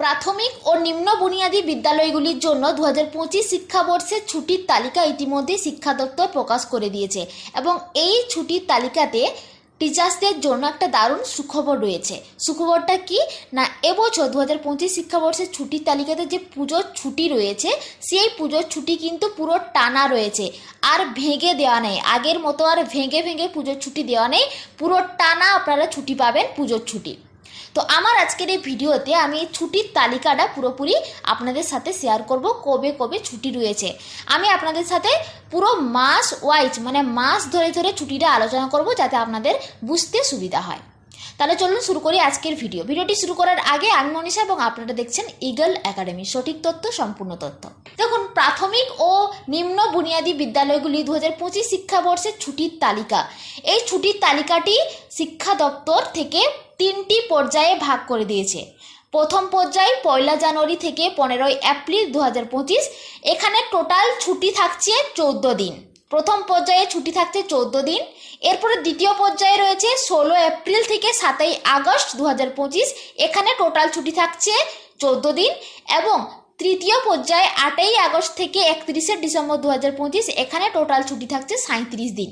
প্রাথমিক ও নিম্ন বুনিয়াদী বিদ্যালয়গুলির জন্য দু হাজার পঁচিশ শিক্ষাবর্ষের ছুটির তালিকা ইতিমধ্যে শিক্ষা দপ্তর প্রকাশ করে দিয়েছে এবং এই ছুটির তালিকাতে টিচার্সদের জন্য একটা দারুণ সুখবর রয়েছে। সুখবরটা কি? না, এবছর দু হাজার পঁচিশ শিক্ষাবর্ষের ছুটির তালিকাতে যে পুজোর ছুটি রয়েছে, সেই পুজোর ছুটি কিন্তু পুরো টানা রয়েছে। আর ভেঙে দেওয়া নেই। আগের মতো আর ভেঙে ভেঙে পুজোর ছুটি দেওয়া নেই। পুরো টানা আপনারা ছুটি পাবেন পুজোর ছুটি। তো আমার আজকের এই ভিডিওতে আমি এই ছুটির তালিকাটা পুরোপুরি আপনাদের সাথে শেয়ার করব কবে কবে ছুটি রয়েছে। আমি আপনাদের সাথে পুরো মাস ওয়াইজ মানে মাস ধরে ধরে ছুটিটা আলোচনা করব যাতে আপনাদের বুঝতে সুবিধা হয়। তাহলে চলুন শুরু করি আজকের ভিডিও। ভিডিওটি শুরু করার আগে আমি মনীষা এবং আপনারা দেখছেন ইগল একাডেমি সঠিক তথ্য, সম্পূর্ণ তথ্য। দেখুন, প্রাথমিক ও নিম্ন বুনিয়াদী বিদ্যালয়গুলি দু হাজার পঁচিশ শিক্ষাবর্ষের ছুটির তালিকা। এই ছুটির তালিকাটি শিক্ষা দপ্তর থেকে তিনটি পর্যায়ে ভাগ করে দিয়েছে। প্রথম পর্যায় পয়লা জানুয়ারি থেকে পনেরোই এপ্রিল দু হাজার পঁচিশ। এখানে টোটাল ছুটি থাকছে চৌদ্দ দিন। প্রথম পর্যায়ে ছুটি থাকছে চৌদ্দ দিন। এরপরে দ্বিতীয় পর্যায়ে রয়েছে ষোলো এপ্রিল থেকে সাতই আগস্ট দু হাজার পঁচিশ। এখানে টোটাল ছুটি থাকছে চৌদ্দ দিন এবং তৃতীয় পর্যায়ে আটই আগস্ট থেকে একত্রিশে ডিসেম্বর দু হাজার পঁচিশ এখানে টোটাল ছুটি থাকছে সাঁত্রিশ দিন।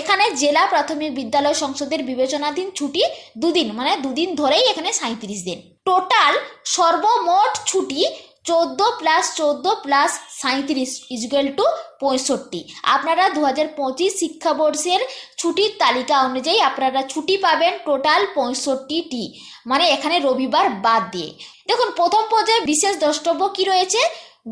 এখানে জেলা প্রাথমিক বিদ্যালয় সংসদের বিবেচনাধীন ছুটি দুদিন মানে দুদিন ধরেই এখানে সাঁত্রিশ দিন। টোটাল সর্বমোট ছুটি চোদ্দ প্লাস চোদ্দ প্লাস সাঁত্রিশ ইজুয়াল টু পঁয়ষট্টি। আপনারা দু হাজার পঁচিশ শিক্ষাবর্ষের ছুটির তালিকা অনুযায়ী আপনারা ছুটি পাবেন টোটাল পঁয়ষট্টিটি। মানে এখানে রবিবার বাদ দিয়ে। দেখুন, প্রথম পর্যায়ে বিশেষ দ্রষ্টব্য কী রয়েছে?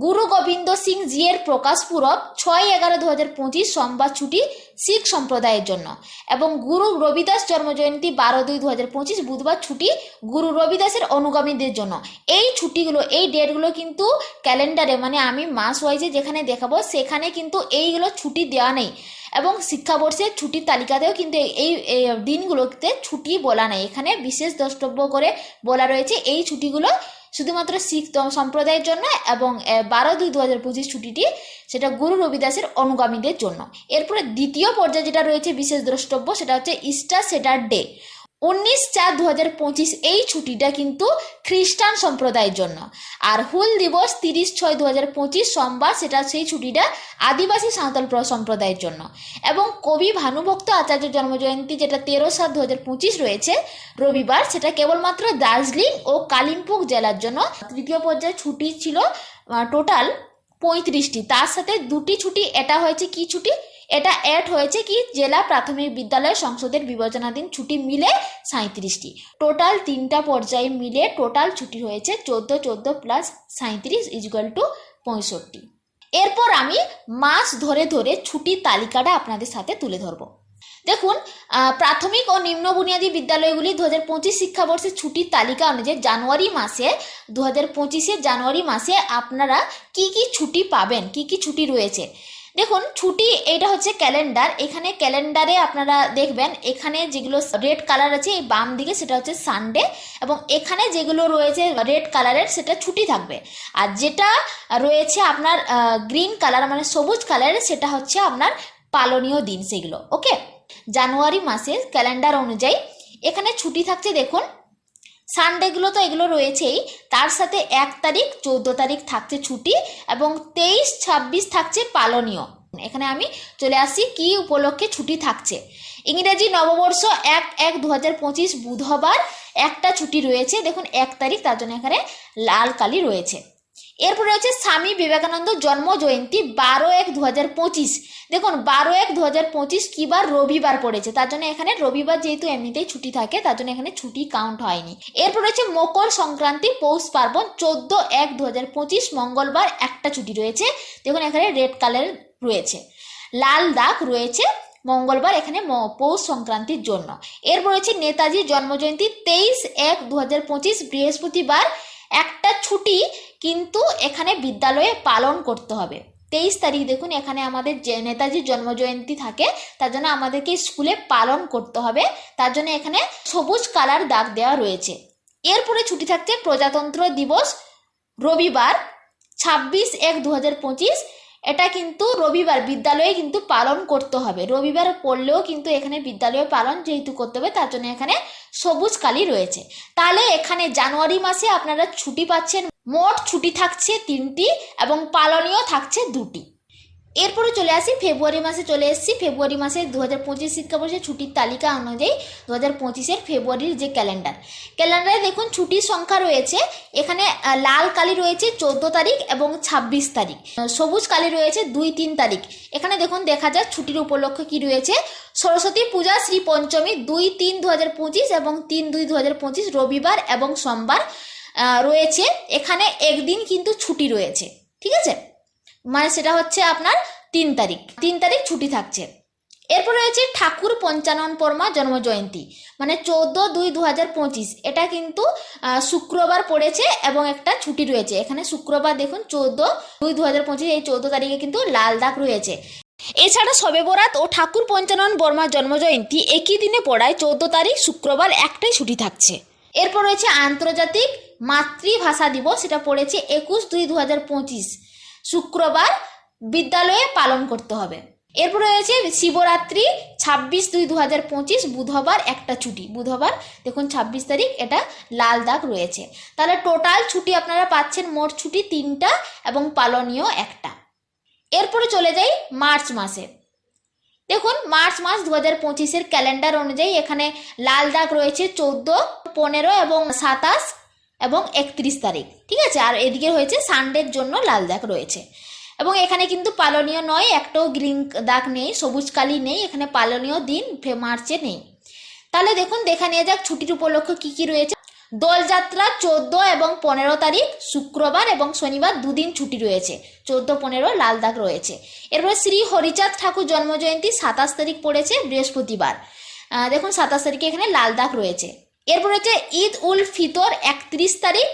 গুরু গোবিন্দ সিং জিয়ের প্রকাশ পূরব ছয় এগারো দু হাজার পঁচিশ সোমবার ছুটি শিখ সম্প্রদায়ের জন্য। এবং গুরু রবিদাস জন্মজয়ন্তী বারো দুই দু হাজার পঁচিশ বুধবার ছুটি গুরু রবিদাসের অনুগামীদের জন্য। এই ছুটিগুলো, এই ডেটগুলো কিন্তু ক্যালেন্ডারে মানে আমি মাস ওয়াইজে যেখানে দেখাবো, সেখানে কিন্তু এইগুলো ছুটি দেওয়া নেই। এবং শিক্ষাবর্ষের ছুটির তালিকাতেও কিন্তু এই দিনগুলোতে ছুটি বলা নেই। এখানে বিশেষ দ্রষ্টব্য করে বলা রয়েছে, এই ছুটিগুলো শুধুমাত্র শিখ সম্প্রদায়ের জন্য এবং বারো দুই দু হাজার পঁচিশ ছুটিটি সেটা গুরু রবিদাসের অনুগামীদের জন্য। এরপরে দ্বিতীয় পর্যায়ে যেটা রয়েছে বিশেষ দ্রষ্টব্য সেটা হচ্ছে ইস্টার স্যাটারডে। উনিশ চার দু হাজার পঁচিশ এই ছুটিটা কিন্তু খ্রিস্টান সম্প্রদায়ের জন্য। আর হুল দিবস তিরিশ ছয় দু হাজার পঁচিশ সোমবার সেটা সেই ছুটিটা আদিবাসী সাঁওতাল সম্প্রদায়ের জন্য। এবং কবি ভানুভক্ত আচার্য জন্মজয়ন্তী যেটা তেরো সাত দু হাজার পঁচিশ রয়েছে, রবিবার সেটা কেবলমাত্র দার্জিলিং ও কালিম্পং জেলার জন্য। তৃতীয় পর্যায়ে ছুটি ছিল টোটাল পঁয়ত্রিশটি। তার সাথে দুটি ছুটি, এটা হয়েছে কি ছুটি? এটা অ্যাড হয়েছে কি? জেলা প্রাথমিক বিদ্যালয় সংসদের বিবেচনাধীন ছুটি মিলে সাঁত্রিশটি টোটাল তিনটা পর্যায়ে মিলে টোটাল ছুটি হয়েছে চোদ্দ চোদ্দ প্লাস সাঁত্রিশ ইজুয়াল টু পঁয়ষট্টি। এরপর আমি মাস ধরে ধরে ছুটির তালিকাটা আপনাদের সাথে তুলে ধরবো। দেখুন প্রাথমিক ও নিম্ন বুনিয়াদী বিদ্যালয়গুলি দু হাজার পঁচিশ শিক্ষাবর্ষের ছুটির তালিকা অনুযায়ী জানুয়ারি মাসে, দু হাজার পঁচিশের জানুয়ারি মাসে আপনারা কি কি ছুটি পাবেন, কি কি ছুটি রয়েছে? দেখুন, ছুটি এটা হচ্ছে ক্যালেন্ডার। এখানে ক্যালেন্ডারে আপনারা দেখবেন, এখানে যেগুলো রেড কালার আছে, এই বাম দিকে সেটা হচ্ছে সানডে এবং এখানে যেগুলো রয়েছে রেড কালারের, সেটা ছুটি থাকবে। আর যেটা রয়েছে আপনার গ্রিন কালার মানে সবুজ কালারের, সেটা হচ্ছে আপনার পালনীয় দিন সেগুলো, ওকে? জানুয়ারি মাসের ক্যালেন্ডার অনুযায়ী এখানে ছুটি থাকছে, দেখুন সানডেগুলো তো এগুলো রয়েছেই। তার সাথে এক তারিখ, চৌদ্দ তারিখ থাকছে ছুটি এবং তেইশ, ছাব্বিশ থাকছে পালনীয়। এখানে আমি চলে আসি কি উপলক্ষে ছুটি থাকছে। ইংরেজি নববর্ষ এক এক দু হাজার পঁচিশ বুধবার একটা ছুটি রয়েছে। দেখুন, এক তারিখ, তার জন্য এখানে লাল কালি রয়েছে। এরপর রয়েছে স্বামী বিবেকানন্দ জন্ম জয়ন্তী বারো এক দু হাজার পঁচিশ। দেখুন, বারো এক দু হাজার পঁচিশ কিবার রবিবার পড়েছে, তার জন্য এখানে রবিবার যেহেতু এমনিতেই ছুটি থাকে, তার জন্য এখানে ছুটি কাউন্ট হয়নি। এরপর রয়েছে মকর সংক্রান্তি পৌষ পার্বণ, চোদ্দ এক দু হাজার পঁচিশ, মঙ্গলবার একটা ছুটি রয়েছে। দেখুন, এখানে রেড কালার রয়েছে। লাল দাগ রয়েছে, মঙ্গলবার এখানে পৌষ সংক্রান্তির জন্য। এরপর রয়েছে নেতাজির জন্মজয়ন্তী তেইশ এক দু হাজার পঁচিশ বৃহস্পতিবার, একটা ছুটি কিন্তু এখানে বিদ্যালয়ে পালন করতে হবে। তেইশ তারিখ দেখুন, এখানে আমাদের যে নেতাজির জন্মজয়ন্তী থাকে, তার জন্য আমাদেরকে স্কুলে পালন করতে হবে। তার জন্য এখানে সবুজ কালার দাগ দেওয়া রয়েছে। এরপরে ছুটি থাকছে প্রজাতন্ত্র দিবস, রবিবার, ছাব্বিশ এক দু পঁচিশ। এটা কিন্তু রবিবার, বিদ্যালয়ে কিন্তু পালন করতে হবে। রবিবার পড়লেও কিন্তু এখানে বিদ্যালয়ে পালন যেহেতু করতে হবে, তার জন্য এখানে সবুজ কালি রয়েছে। তাহলে এখানে জানুয়ারি মাসে আপনারা ছুটি পাচ্ছেন মোট ছুটি থাকছে তিনটি এবং পালনীয় থাকছে দুটি। এরপরে চলে আসি, ফেব্রুয়ারি মাসে চলে এসেছি। ফেব্রুয়ারি মাসে দু হাজার পঁচিশ শিক্ষাবর্ষের ছুটির তালিকা অনুযায়ী দু হাজার পঁচিশের ফেব্রুয়ারির যে ক্যালেন্ডার। ক্যালেন্ডারে দেখুন ছুটির সংখ্যা রয়েছে, এখানে লাল কালি রয়েছে চোদ্দ তারিখ এবং ছাব্বিশ তারিখ। সবুজ কালি রয়েছে দুই তিন তারিখ। এখানে দেখুন দেখা যায় ছুটির উপলক্ষ কি রয়েছে। সরস্বতী পূজা শ্রী পঞ্চমী দুই তিন দু হাজার পঁচিশ এবং তিন দুই দু হাজার পঁচিশ রবিবার এবং সোমবার। রয়েছে। এখানে একদিন কিন্তু ছুটি রয়েছে। ঠিক আছে? মানে সেটা হচ্ছে আপনার তিন তারিখ। তিন তারিখ ছুটি থাকছে। এরপর রয়েছে ঠাকুর পঞ্চানন পরমা জন্ম জয়ন্তী মানে চৌদ্দ দুই দু হাজার পঁচিশ। এটা কিন্তু শুক্রবার পড়েছে এবং একটা ছুটি রয়েছে। এখানে শুক্রবার দেখুন, চৌদ্দ দুই দু হাজার পঁচিশ, এই চৌদ্দ তারিখে কিন্তু লাল দাগ রয়েছে। এছাড়া সবে বরাত ও ঠাকুর পঞ্চানন বর্মার জন্মজয়ন্তী একই দিনে পড়ায় চৌদ্দ তারিখ শুক্রবার একটাই ছুটি থাকছে। এরপর রয়েছে আন্তর্জাতিক মাতৃভাষা দিবস সেটা পড়েছে একুশ দুই দু শুক্রবার বিদ্যালয়ে পালন করতে হবে। এরপর রয়েছে শিবরাত্রি ছাব্বিশ দুই দু হাজার পঁচিশ, বুধবার একটা ছুটি। বুধবার, দেখুন ছাব্বিশ তারিখ, এটা লাল দাগ রয়েছে। তাহলে টোটাল ছুটি আপনারা পাচ্ছেন মোট ছুটি তিনটা এবং পালনীয় একটা। এরপরে চলে যাই মার্চ মাসে। দেখুন মার্চ মাস দু হাজার পঁচিশের ক্যালেন্ডার অনুযায়ী এখানে লাল দাগ রয়েছে চৌদ্দ, পনেরো এবং সাতাশ। এবং একত্রিশ তারিখ, ঠিক আছে? আর এদিকে হয়েছে সানডের জন্য লাল দাগ রয়েছে। এবং এখানে কিন্তু পালনীয় নয়, একটাও গ্রিন দাগ নেই, সবুজ কালি নেই, এখানে পালনীয় দিন মার্চে নেই। তাহলে দেখুন, দেখা নিয়ে যাক ছুটির উপলক্ষ কি কি রয়েছে। দোলযাত্রা চোদ্দ এবং পনেরো তারিখ, শুক্রবার এবং শনিবার দুদিন ছুটি রয়েছে। চোদ্দ, পনেরো লাল দাগ রয়েছে। এরপর শ্রী হরিচাঁদ ঠাকুর জন্মজয়ন্তী সাতাশ তারিখ পড়েছে বৃহস্পতিবার। দেখুন, সাতাশ তারিখে এখানে লাল দাগ রয়েছে। এরপর হচ্ছে ঈদ উল ফিতর একত্রিশ তারিখ,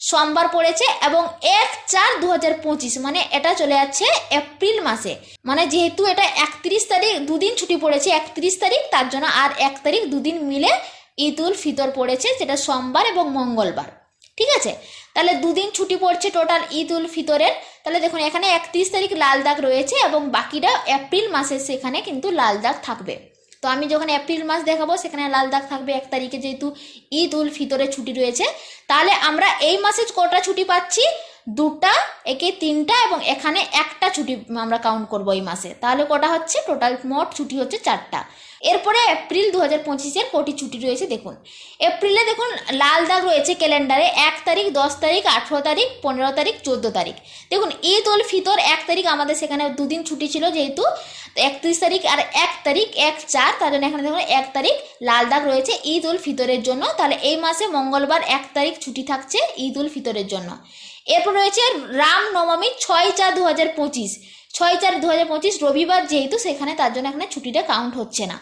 সোমবার পড়েছে এবং এক চার দু হাজার পঁচিশ মানে এটা চলে যাচ্ছে এপ্রিল মাসে। মানে যেহেতু এটা একত্রিশ তারিখ, দুদিন ছুটি পড়েছে একত্রিশ তারিখ, তার জন্য আর এক তারিখ, দুদিন মিলে ঈদ উল ফিতর পড়েছে, যেটা সোমবার এবং মঙ্গলবার। ঠিক আছে? তাহলে দুদিন ছুটি পড়ছে টোটাল ঈদ উল ফিতরের। তাহলে দেখুন, এখানে একত্রিশ তারিখ লাল দাগ রয়েছে এবং বাকিটা এপ্রিল মাসে সেখানে কিন্তু লাল দাগ থাকবে। তো আমি যখন এপ্রিল মাস দেখাবো, সেখানে লাল দাগ থাকবে এক তারিখে যেহেতু ঈদ উল ফিতরে ছুটি রয়েছে, তাহলে আমরা এই মাসে কটা ছুটি পাচ্ছি? দুটা, একে তিনটা এবং এখানে একটা ছুটি আমরা কাউন্ট করব এই মাসে। তাহলে কটা হচ্ছে? টোটাল মোট ছুটি হচ্ছে চারটা। এরপরে এপ্রিল দু হাজার পঁচিশের কোটি ছুটি রয়েছে, দেখুন। এপ্রিলে দেখুন, লাল দাগ রয়েছে ক্যালেন্ডারে, এক তারিখ, দশ তারিখ, আঠেরো তারিখ, পনেরো তারিখ, চোদ্দ তারিখ। দেখুন, ঈদ উল ফিতর এক তারিখ আমাদের সেখানে দুদিন ছুটি ছিল যেহেতু, একত্রিশ তারিখ আর এক তারিখ, এক চার, তার জন্য এখানে দেখুন, এক তারিখ লাল দাগ রয়েছে ঈদ উল ফিতরের জন্য। তাহলে এই মাসে মঙ্গলবার এক তারিখ ছুটি থাকছে ঈদ উল ফিতরের জন্য। এরপর রয়েছে রাম নবমী ছয় চার দু হাজার পঁচিশ। ছয় চার দু হাজার পঁচিশ রবিবার যেহেতু সেখানে তার জন্য এখানে ছুটিটা কাউন্ট হচ্ছে না।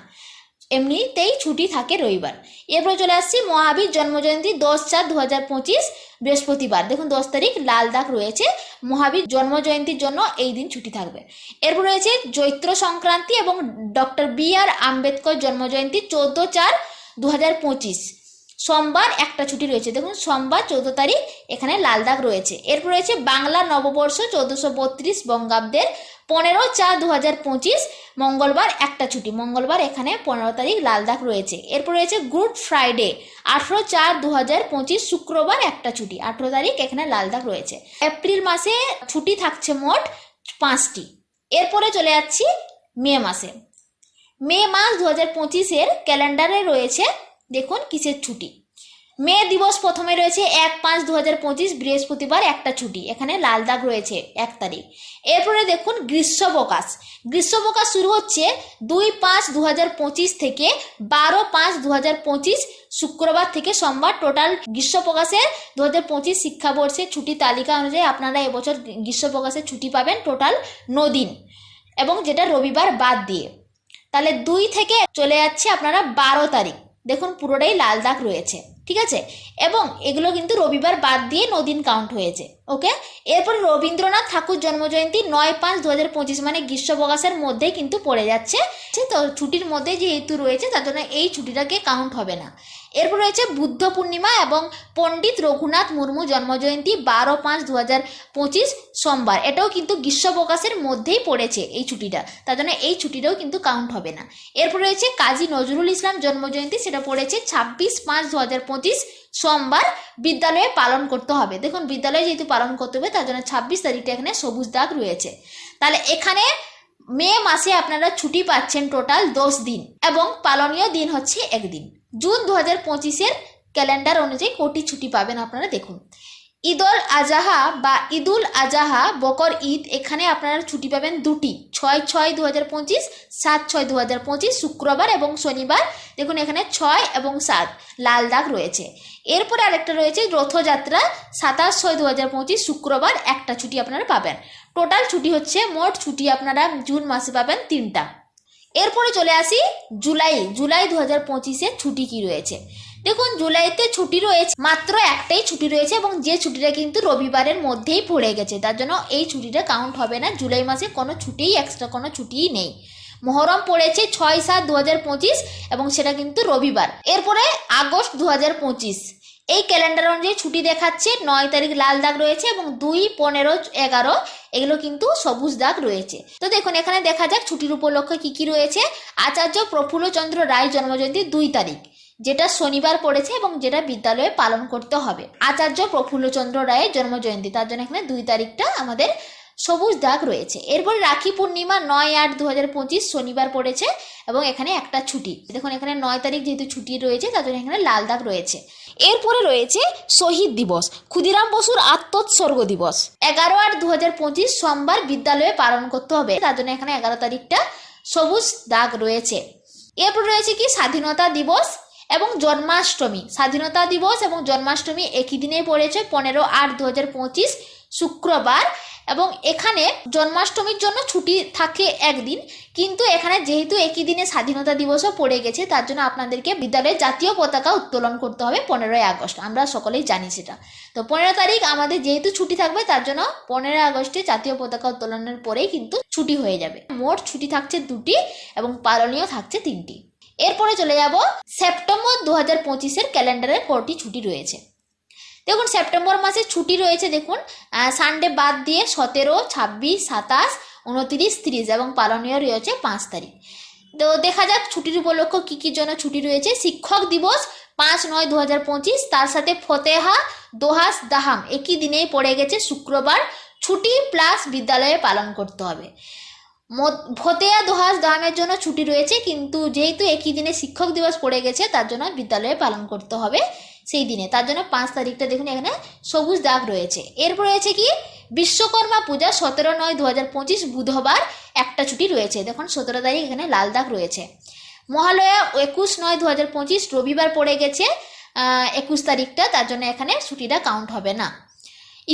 এমনিতেই ছুটি থাকে রবিবার। এরপর চলে আসছি মহাবীর জন্মজয়ন্তী দশ চার দু হাজার পঁচিশ বৃহস্পতিবার। দেখুন, দশ তারিখ লাল দাগ রয়েছে। মহাবীর জন্মজয়ন্তীর জন্য এই দিন ছুটি থাকবে। এরপর রয়েছে চৈত্র সংক্রান্তি এবং ডক্টর বি আর আম্বেদকর জন্মজয়ন্তী চোদ্দ চার দু হাজার পঁচিশ। সোমবার একটা ছুটি রয়েছে। দেখুন, সোমবার চৌদ্দ তারিখ এখানে লাল দাগ রয়েছে। এরপর রয়েছে বাংলা নববর্ষ চোদ্দোশো বত্রিশ বঙ্গাব্দের পনেরো চার দু হাজার পঁচিশ মঙ্গলবার একটা ছুটি। মঙ্গলবার এখানে পনেরো তারিখ লাল দাগ রয়েছে। এরপর রয়েছে গুড ফ্রাইডে আঠেরো চার দু হাজার পঁচিশ শুক্রবার একটা ছুটি। আঠেরো তারিখ এখানে লাল দাগ রয়েছে। এপ্রিল মাসে ছুটি থাকছে মোট পাঁচটি। এরপরে চলে যাচ্ছি মে মাসে। মে মাস দু হাজার পঁচিশের ক্যালেন্ডারে রয়েছে দেখুন, কিসের ছুটি? মে দিবস প্রথমে রয়েছে এক পাঁচ দু হাজার পঁচিশ, বৃহস্পতিবার একটা ছুটি, এখানে লাল দাগ রয়েছে এক তারিখ। এরপরে দেখুন গ্রীষ্মবকাশ গ্রীষ্মবকাশ শুরু হচ্ছে দুই পাঁচ দু হাজার পঁচিশ থেকে বারো পাঁচ দু হাজার পঁচিশ শুক্রবার থেকে সোমবার। টোটাল গ্রীষ্মপ্রকাশের দু হাজার পঁচিশ শিক্ষাবর্ষের ছুটি তালিকা অনুযায়ী আপনারা এবছর গ্রীষ্মপ্রকাশের ছুটি পাবেন টোটাল দিন। এবং যেটা রবিবার বাদ দিয়ে। তাহলে দুই থেকে চলে যাচ্ছে আপনারা বারো তারিখ। দেখুন, পুরোটাই লাল দাগ রয়েছে, ঠিক আছে? এবং এগুলো কিন্তু রবিবার বাদ দিয়ে নদিন কাউন্ট হয়েছে ওকে এরপর রবীন্দ্রনাথ ঠাকুর জন্মজয়ন্তী নয় পাঁচ দু হাজার পঁচিশ মানে গ্রীষ্মবকাশের মধ্যেই কিন্তু পড়ে যাচ্ছে, তো ছুটির মধ্যে যেহেতু রয়েছে, তার জন্য এই ছুটিটাকে কাউন্ট হবে না। এরপর রয়েছে বুদ্ধ পূর্ণিমা এবং পণ্ডিত রঘুনাথ মুর্মু জন্মজয়ন্তী বারো পাঁচ দু হাজার পঁচিশ সোমবার। এটাও কিন্তু গ্রীষ্মপ্রকাশের মধ্যেই পড়েছে এই ছুটিটা। তার জন্য এই ছুটিটাও কিন্তু কাউন্ট হবে না। এরপর রয়েছে কাজী নজরুল ইসলাম জন্মজয়ন্তী, সেটা পড়েছে ছাব্বিশ পাঁচ দু হাজার পঁচিশ সোমবার। বিদ্যালয়ে পালন করতে হবে। দেখুন, বিদ্যালয়ে যেহেতু পালন করতে হবে, তার জন্য ছাব্বিশ তারিখটা এখানে সবুজ দাগ রয়েছে। তাহলে এখানে মে মাসে আপনারা ছুটি পাচ্ছেন টোটাল দশ দিন এবং পালনীয় দিন হচ্ছে একদিন। জুন দু হাজার পঁচিশের ক্যালেন্ডার অনুযায়ী কোটি ছুটি পাবেন আপনারা দেখুন। ঈদুল আজাহা বা ঈদুল আজাহা বকর ঈদ, এখানে আপনারা ছুটি পাবেন দুটি, ছয় ছয় দু হাজার পঁচিশ, সাত ছয় দু হাজার পঁচিশ, শুক্রবার এবং শনিবার। দেখুন এখানে ছয় এবং সাত লাল দাগ রয়েছে। এরপরে আরেকটা রয়েছে রথযাত্রা, সাতাশ ছয় দু হাজার পঁচিশ, শুক্রবার একটা ছুটি আপনারা পাবেন। টোটাল ছুটি হচ্ছে মোট ছুটি আপনারা জুন মাসে পাবেন তিনটা। এরপরে চলে আসি জুলাই জুলাই দু হাজার পঁচিশে ছুটি কি রয়েছে? দেখুন, জুলাইতে ছুটি রয়েছে, মাত্র একটাই ছুটি রয়েছে এবং যে ছুটিটা কিন্তু রবিবারের মধ্যেই পড়ে গেছে, তার জন্য এই ছুটিটা কাউন্ট হবে না। জুলাই মাসে কোনো ছুটিই এক্সট্রা কোনো ছুটিই নেই। মহরম পড়েছে ছয় সাত দু হাজার পঁচিশ এবং সেটা কিন্তু রবিবার। এরপরে আগস্ট দু হাজার পঁচিশ। এই ক্যালেন্ডার অনুযায়ী ছুটি দেখাচ্ছে, নয় তারিখ লাল দাগ রয়েছে এবং দুই, পনেরো, এগারো, এগুলো কিন্তু সবুজ দাগ রয়েছে। তো দেখুন, এখানে দেখা যাক ছুটির উপলক্ষে কি কি রয়েছে। আচার্য প্রফুল্লচন্দ্র রায় জন্মজয়ন্তী দুই তারিখ, যেটা শনিবার পড়েছে এবং যেটা বিদ্যালয়ে পালন করতে হবে। আচার্য প্রফুল্লচন্দ্র রায়ের জন্মজয়ন্তী, তার জন্য এখানে দুই তারিখটা আমাদের সবুজ দাগ রয়েছে। এরপর রাখি পূর্ণিমা, নয় আট দু হাজার পঁচিশ শনিবার পড়েছে এবং এখানে একটা ছুটি। দেখুন, এখানে নয় তারিখ যেহেতু ছুটি রয়েছে, তার জন্য এখানে লাল দাগ রয়েছে। এরপরে রয়েছে শহীদ দিবস, ক্ষুদিরাম বসুর আত্মোৎসর্গ দিবস। এগারো আট দু হাজার পঁচিশ সোমবার বিদ্যালয়ে পালন করতে হবে, তার জন্য এখানে এগারো তারিখটা সবুজ দাগ রয়েছে। এরপর রয়েছে কি, স্বাধীনতা দিবস এবং জন্মাষ্টমী। স্বাধীনতা দিবস এবং জন্মাষ্টমী একই দিনে পড়েছে, পনেরো আট দু শুক্রবার। এবং এখানে জন্মাষ্টমীর জন্য ছুটি থাকে একদিন, কিন্তু এখানে যেহেতু একই দিনে স্বাধীনতা দিবসও পড়ে গেছে, তার জন্য আপনাদেরকে বিদ্যালয়ে জাতীয় পতাকা উত্তোলন করতে হবে পনেরোই আগস্ট। আমরা সকলেই জানি সেটা। তো পনেরো তারিখ আমাদের যেহেতু ছুটি থাকবে, তার জন্য পনেরোই আগস্টে জাতীয় পতাকা উত্তোলনের পরেই কিন্তু ছুটি হয়ে যাবে। মোট ছুটি থাকছে দুটি এবং পালনীয় থাকছে তিনটি। এরপরে চলে যাব, সেপ্টেম্বর দু হাজার পঁচিশের ক্যালেন্ডারে কটি ছুটি রয়েছে। দেখুন, সেপ্টেম্বর মাসে ছুটি রয়েছে, দেখুন সানডে বাদ দিয়ে সতেরো, ছাব্বিশ, সাতাশ, উনতিরিশ, তিরিশ এবং পালনীয় রয়েছে পাঁচ তারিখ। তো দেখা যাক ছুটির উপলক্ষ কী কী জন্য ছুটি রয়েছে। শিক্ষক দিবস পাঁচ নয় দু হাজার পঁচিশ, তার সাথে ফতেহা, দোহাস, দাহাম একই দিনেই পড়ে গেছে শুক্রবার। ছুটি প্লাস বিদ্যালয়ে পালন করতে হবে। ফতেয়া দোহাস, দাহামের জন্য ছুটি রয়েছে, কিন্তু যেহেতু একই দিনে শিক্ষক দিবস পড়ে গেছে, তার জন্য বিদ্যালয়ে পালন করতে হবে। সেই দিনে। তার জন্য পাঁচ তারিখটা দেখুন, এখানে সবুজ দাগ রয়েছে। এরপর রয়েছে কি? বিশ্বকর্মা পূজা, সতেরো নয় দু বুধবার একটা ছুটি রয়েছে। দেখুন, সতেরো তারিখ এখানে লাল দাগ রয়েছে। মহালয়া একুশ নয় দু রবিবার পড়ে গেছে একুশ তারিখটা। তার জন্য এখানে ছুটিটা কাউন্ট হবে না।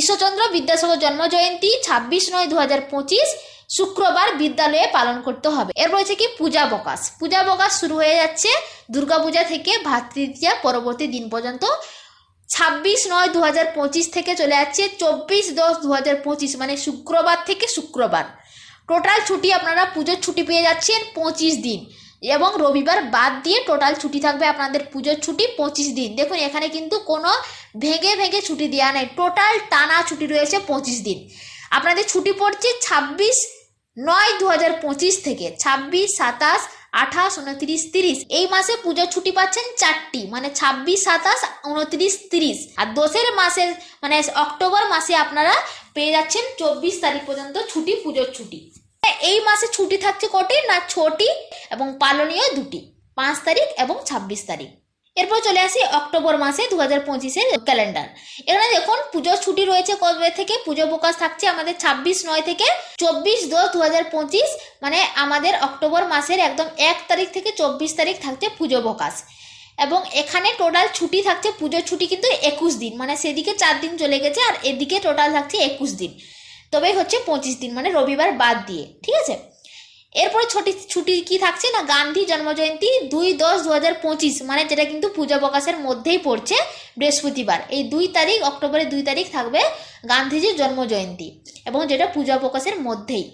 ঈশ্বরচন্দ্র বিদ্যাসাগর জন্মজয়ন্তী ছাব্বিশ নয় দু শুক্রবার বিদ্যালয়ে পালন করতে হবে। এর রয়েছে কি পূজা বকাশ পূজা বকাশ শুরু হয়ে যাচ্ছে দুর্গাপূজা থেকে ভাতৃতীয়া পরবর্তী দিন পর্যন্ত। ছাব্বিশ নয় দু হাজার পঁচিশ থেকে চলে যাচ্ছে চব্বিশ দশ দু হাজার পঁচিশ মানে শুক্রবার থেকে শুক্রবার। টোটাল ছুটি আপনারা পুজোর ছুটি পেয়ে যাচ্ছেন পঁচিশ দিন এবং রবিবার বাদ দিয়ে টোটাল ছুটি থাকবে আপনাদের পুজোর ছুটি পঁচিশ দিন। দেখুন, এখানে কিন্তু কোনো ভেঙে ভেঙে ছুটি দেওয়া নেই। টোটাল টানা ছুটি রয়েছে পঁচিশ দিন। আপনাদের ছুটি পড়ছে ছাব্বিশ নয় দু হাজার পঁচিশ থেকে। ছাব্বিশ, সাতাশ, আঠাশ, উনত্রিশ, তিরিশ। এই মাসে পুজোর ছুটি পাচ্ছেন চারটি মানে ছাব্বিশ, সাতাশ, উনত্রিশ, তিরিশ। আর দোষের মাসে মানে অক্টোবর মাসে আপনারা পেয়ে যাচ্ছেন চব্বিশ তারিখ পর্যন্ত ছুটি, পুজোর ছুটি। এই মাসে ছুটি থাকছে কটি? না, ছটি এবং পালনীয় দুটি। পাঁচ তারিখ এবং ছাব্বিশ তারিখ। এরপর চলে আসি অক্টোবর মাসে দু হাজার পঁচিশের ক্যালেন্ডার। এখানে দেখুন, পুজোর ছুটি রয়েছে কবে থেকে? পুজো প্রকাশ থাকছে আমাদের ছাব্বিশ নয় থেকে চব্বিশ দশ দু হাজার পঁচিশ মানে আমাদের অক্টোবর মাসের একদম এক তারিখ থেকে চব্বিশ তারিখ থাকছে পুজো প্রকাশ। এবং এখানে টোটাল ছুটি থাকছে পুজোর ছুটি কিন্তু একুশ দিন মানে সেদিকে চার দিন চলে গেছে আর এদিকে টোটাল থাকছে একুশ দিন। তবেই হচ্ছে পঁচিশ দিন মানে রবিবার বাদ দিয়ে, ঠিক আছে? এরপরে ছুটি ছুটি কি থাকছে না? গান্ধী জন্মজয়ন্তী দুই দশ দু হাজার পঁচিশ মানে যেটা কিন্তু পূজা প্রকাশের মধ্যেই পড়ছে বৃহস্পতিবার। এই দুই তারিখ, অক্টোবরের দুই তারিখ থাকবে গান্ধীজির জন্মজয়ন্তী এবং যেটা পূজা প্রকাশের মধ্যেই।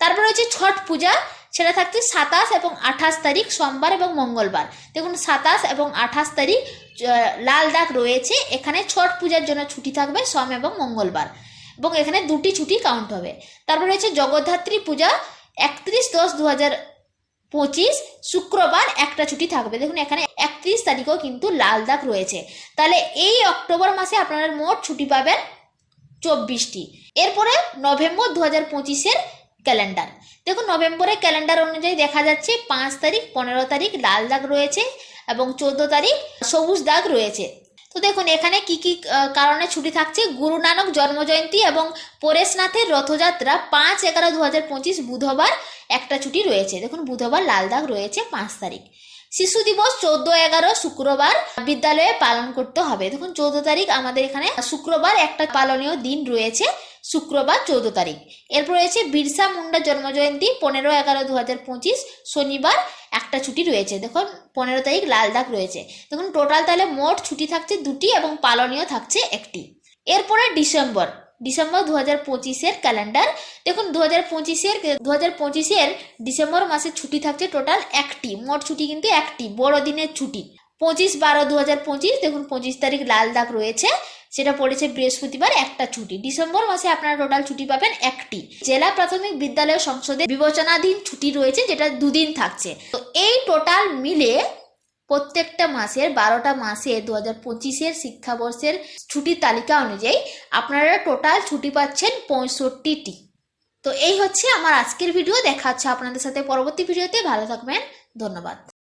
তারপর হচ্ছে ছট পূজা, সেটা থাকছে সাতাশ এবং আঠাশ তারিখ, সোমবার এবং মঙ্গলবার। দেখুন, সাতাশ এবং আঠাশ তারিখ লাল দাগ রয়েছে, এখানে ছট পূজার জন্য ছুটি থাকবে সোম এবং মঙ্গলবার এবং এখানে দুটি ছুটি কাউন্ট হবে। তারপর রয়েছে জগদ্ধাত্রী পূজা একত্রিশ দশ দু হাজার পঁচিশ শুক্রবার একটা ছুটি থাকবে। দেখুন, এখানে একত্রিশ তারিখেও কিন্তু লাল দাগ রয়েছে। তাহলে এই অক্টোবর মাসে আপনারা মোট ছুটি পাবেন চব্বিশটি। এরপরে নভেম্বর দু হাজার পঁচিশের ক্যালেন্ডার। দেখুন, নভেম্বরের ক্যালেন্ডার অনুযায়ী দেখা যাচ্ছে পাঁচ তারিখ, পনেরো তারিখ লাল দাগ রয়েছে এবং চোদ্দ তারিখ সবুজ দাগ রয়েছে। তো দেখুন, এখানে কি কি কারণে ছুটি থাকছে? গুরু নানক জন্মজয়ন্তী এবং পরেশনাথের রথযাত্রা পাঁচ এগারো দু বুধবার একটা ছুটি রয়েছে। দেখুন, বুধবার লাল দাগ রয়েছে পাঁচ তারিখ। শিশু দিবস চোদ্দ এগারো শুক্রবার বিদ্যালয়ে পালন করতে হবে। দেখুন, চৌদ্দ তারিখ আমাদের এখানে শুক্রবার একটা পালনীয় দিন রয়েছে, শুক্রবার চৌদ্দ তারিখ। এরপর রয়েছে বিরসা মুন্ডা জন্মজয়ন্তী, পনেরো এগারো দু হাজার পঁচিশ, শনিবার একটা ছুটি রয়েছে। দেখুন, পনেরো তারিখ লাল দাগ রয়েছে। দেখুন, টোটাল তাহলে মোট ছুটি থাকছে দুটি এবং পালনীয় থাকছে একটি। এরপরে ডিসেম্বর। ডিসেম্বর দু হাজার পঁচিশের ক্যালেন্ডার। দেখুন দু হাজার পঁচিশের দু হাজার পঁচিশের ডিসেম্বর মাসে ছুটি থাকছে টোটাল একটি। মোট ছুটি কিন্তু একটি বড়দিনের ছুটি। পঁচিশ বারো দু হাজার পঁচিশ, দেখুন, পঁচিশ তারিখ লাল দাগ রয়েছে। সেটা পড়েছে বৃহস্পতিবার, একটা ছুটি। ডিসেম্বর মাসে আপনারা টোটাল ছুটি পাবেন একটি। জেলা প্রাথমিক বিদ্যালয় সংসদে বিবেচনাধীন ছুটি রয়েছে, যেটা দুদিন থাকছে। তো এই টোটাল মিলে প্রত্যেকটা মাসের বারোটা মাসে দু হাজার পঁচিশের শিক্ষাবর্ষের ছুটির তালিকা অনুযায়ী আপনারা টোটাল ছুটি পাচ্ছেন পঁয়ষট্টিটি। তো এই হচ্ছে আমার আজকের ভিডিও দেখা হচ্ছে আপনাদের সাথে পরবর্তী ভিডিওতে ভালো থাকবেন। ধন্যবাদ।